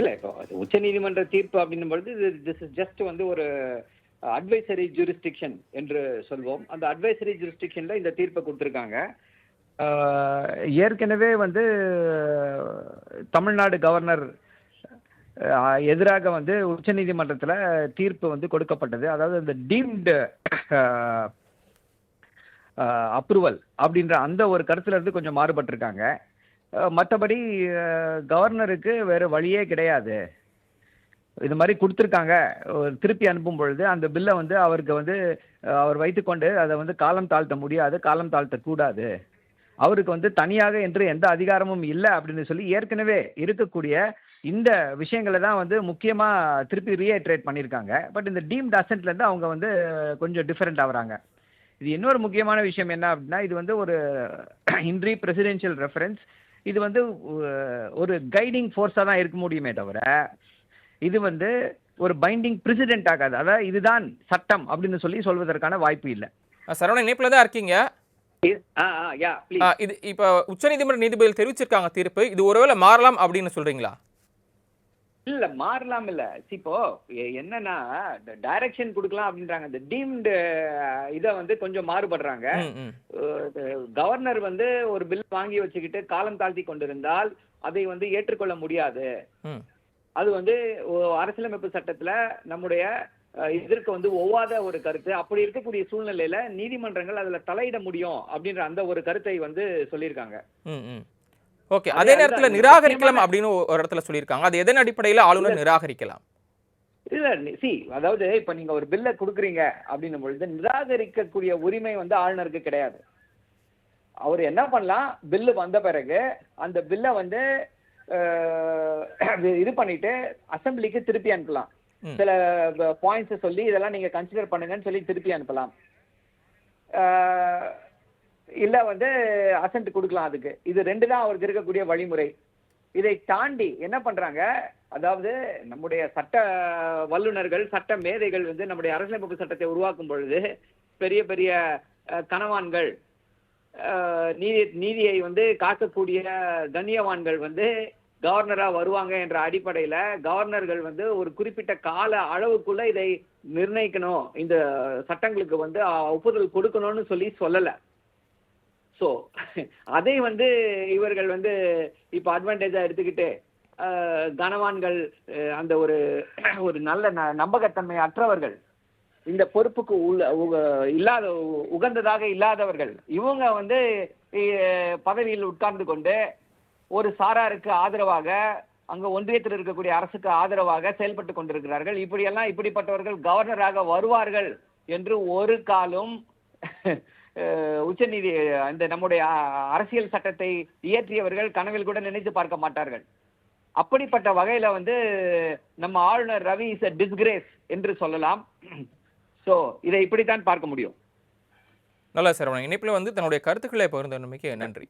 இல்ல இப்போ உச்ச நீதிமன்ற தீர்ப்பு அப்படின்னும் பொழுது திஸ் இஸ் ஜஸ்ட் வந்து ஒரு அட்வைசரி ஜூரிஸ்டிக்ஷன் என்று சொல்வோம். அந்த அட்வைசரி ஜூரிஸ்டிக்ஷன்ல இந்த தீர்ப்பை கொடுத்துருக்காங்க. ஏற்கனவே வந்து தமிழ்நாடு கவர்னர் எதிராக வந்து உச்சநீதிமன்றத்தில் தீர்ப்பு வந்து கொடுக்கப்பட்டது. அதாவது இந்த டீம்டு அப்ரூவல் அப்படின்ற அந்த ஒரு கருத்துல இருந்து கொஞ்சம் மாறுபட்டிருக்காங்க. மற்றபடி கவர்னருக்கு வேறு வழியே கிடையாது. இது மாதிரி கொடுத்துருக்காங்க. ஒரு திருப்பி அனுப்பும் பொழுது அந்த பில்லை வந்து அவருக்கு வந்து அவர் வைத்துக்கொண்டு அதை வந்து காலம் தாழ்த்த முடியாது காலம் தாழ்த்தக்கூடாது. அவருக்கு வந்து தனியாக என்று எந்த அதிகாரமும் இல்லை அப்படின்னு சொல்லி ஏற்கனவே இருக்கக்கூடிய இந்த விஷயங்களை தான் வந்து முக்கியமாக திருப்பி ரீஹைட்ரேட் பண்ணியிருக்காங்க. பட் இந்த டீம் டசன்ட்லேருந்து அவங்க வந்து கொஞ்சம் டிஃப்ரெண்ட் ஆகுறாங்க. இது இன்னொரு முக்கியமான விஷயம் என்ன அப்படின்னா இது வந்து ஒரு இன்ட்ரி பிரசிடென்ஷியல் ரெஃபரன்ஸ் இது வந்து ஒரு கைடிங் ஃபோர்ஸாக தான் இருக்க முடியுமே தவிர இது வந்து ஒரு பைண்டிங் பிரசிடென்ட் ஆகாது. அதாவது இதுதான் சட்டம் அப்படின்னு சொல்லி சொல்வதற்கான வாய்ப்பு இல்லை. அஹ் சரவணன் இணைப்பில் தான் இருக்கீங்க? ஆ ஆ யா அஹ் இது இப்போ உச்சநீதிமன்ற நீதிபதிகள் தெரிவிச்சிருக்காங்க தீர்ப்பு. இது ஒருவேளை மாறலாம் அப்படின்னு சொல்றீங்களா? இல்ல மாறலாம் இல்ல. இப்போ என்னன்னா டைரக்ஷன் கொடுக்கலாம் அப்படின்றாங்க. இந்த டீம்டு இதை வந்து கொஞ்சம் மாறுபடுறாங்க. கவர்னர் வந்து ஒரு பில் வாங்கி வச்சுக்கிட்டு காலம் தாழ்த்தி கொண்டிருந்தால் அதை வந்து ஏற்றுக்கொள்ள முடியாது. அது வந்து அரசியலமைப்பு சட்டத்துல நம்முடைய இதற்கு வந்து ஒவ்வாத ஒரு கருத்து. அப்படி இருக்கக்கூடிய சூழ்நிலையில நீதிமன்றங்கள் அதுல தலையிட முடியும் அப்படின்ற அந்த ஒரு கருத்தை வந்து சொல்லியிருக்காங்க. ஓகே. அதே நேரத்தில் நிராகரிக்கலாம் அப்படின்னு ஒரு இடத்துல சொல்லியிருக்காங்க. அது எதன் அடிப்படையில் ஆளுநர் நிராகரிக்கலாம்? இல்ல சி அதாவது இப்ப நீங்க ஒரு பில்லை கொடுக்குறீங்க அப்படின்னும் பொழுது நிராகரிக்கக்கூடிய உரிமை வந்து ஆளுநருக்கு கிடையாது. அவர் என்ன பண்ணலாம்? பில்லு வந்த பிறகு அந்த பில்லை வந்து இது பண்ணிட்டு அசெம்பிளிக்கு திருப்பி அனுப்பலாம். சில பாயிண்ட்ஸ் சொல்லி இதெல்லாம் நீங்க கன்சிடர் பண்ணுங்கன்னு சொல்லி திருப்பி அனுப்பலாம். இல்ல வந்து அசென்ட் கொடுக்கலாம் அதுக்கு. இது ரெண்டு தான் அவருக்கு இருக்கக்கூடிய வழிமுறை. இதை தாண்டி என்ன பண்றாங்க? அதாவது நம்முடைய சட்ட வல்லுநர்கள் சட்ட மேதைகள் வந்து நம்முடைய அரசியலமைப்பு சட்டத்தை உருவாக்கும் பொழுது பெரிய பெரிய கனவான்கள் நீதி நீதியை வந்து காக்கக்கூடிய கண்ணியவான்கள் வந்து கவர்னரா வருவாங்க என்ற அடிப்படையில கவர்னர்கள் வந்து ஒரு குறிப்பிட்ட கால அளவுக்குள்ள இதை நிர்ணயிக்கணும். இந்த சட்டங்களுக்கு வந்து ஒப்புதல் கொடுக்கணும்னு சொல்லி சொல்லல. ஸோ அதை வந்து இவர்கள் வந்து இப்போ அட்வான்டேஜா எடுத்துக்கிட்டு கனவான்கள் அந்த ஒரு ஒரு நல்ல ந- நம்பகத்தன்மை அற்றவர்கள் இந்த பொறுப்புக்கு உள்ள உக- இல்லாத உகந்ததாக இல்லாதவர்கள் இவங்க வந்து பதவியில் உட்கார்ந்து கொண்டு ஒரு சாராருக்கு ஆதரவாக அங்க ஒன்றியத்தில் இருக்கக்கூடிய அரசுக்கு ஆதரவாக செயல்பட்டு கொண்டிருக்கிறார்கள். இப்படியெல்லாம் இப்படிப்பட்டவர்கள் கவர்னராக வருவார்கள் என்று ஒரு காலம் உச்சநீதி அந்த நம்முடைய அரசியல் சட்டத்தை இயற்றியவர்கள் கனவில் கூட நினைத்து பார்க்க மாட்டார்கள். அப்படிப்பட்ட வகையில வந்து நம்ம ஆளுநர் ரவி இஸ் அ டிஸ்கிரேஸ் என்று சொல்லலாம். ஸோ இதை இப்படித்தான் பார்க்க முடியும். நல்ல சரவணன் இணைப்பில் வந்து தன்னுடைய கருத்துக்களை பகிர்ந்தமைக்கு நன்றி.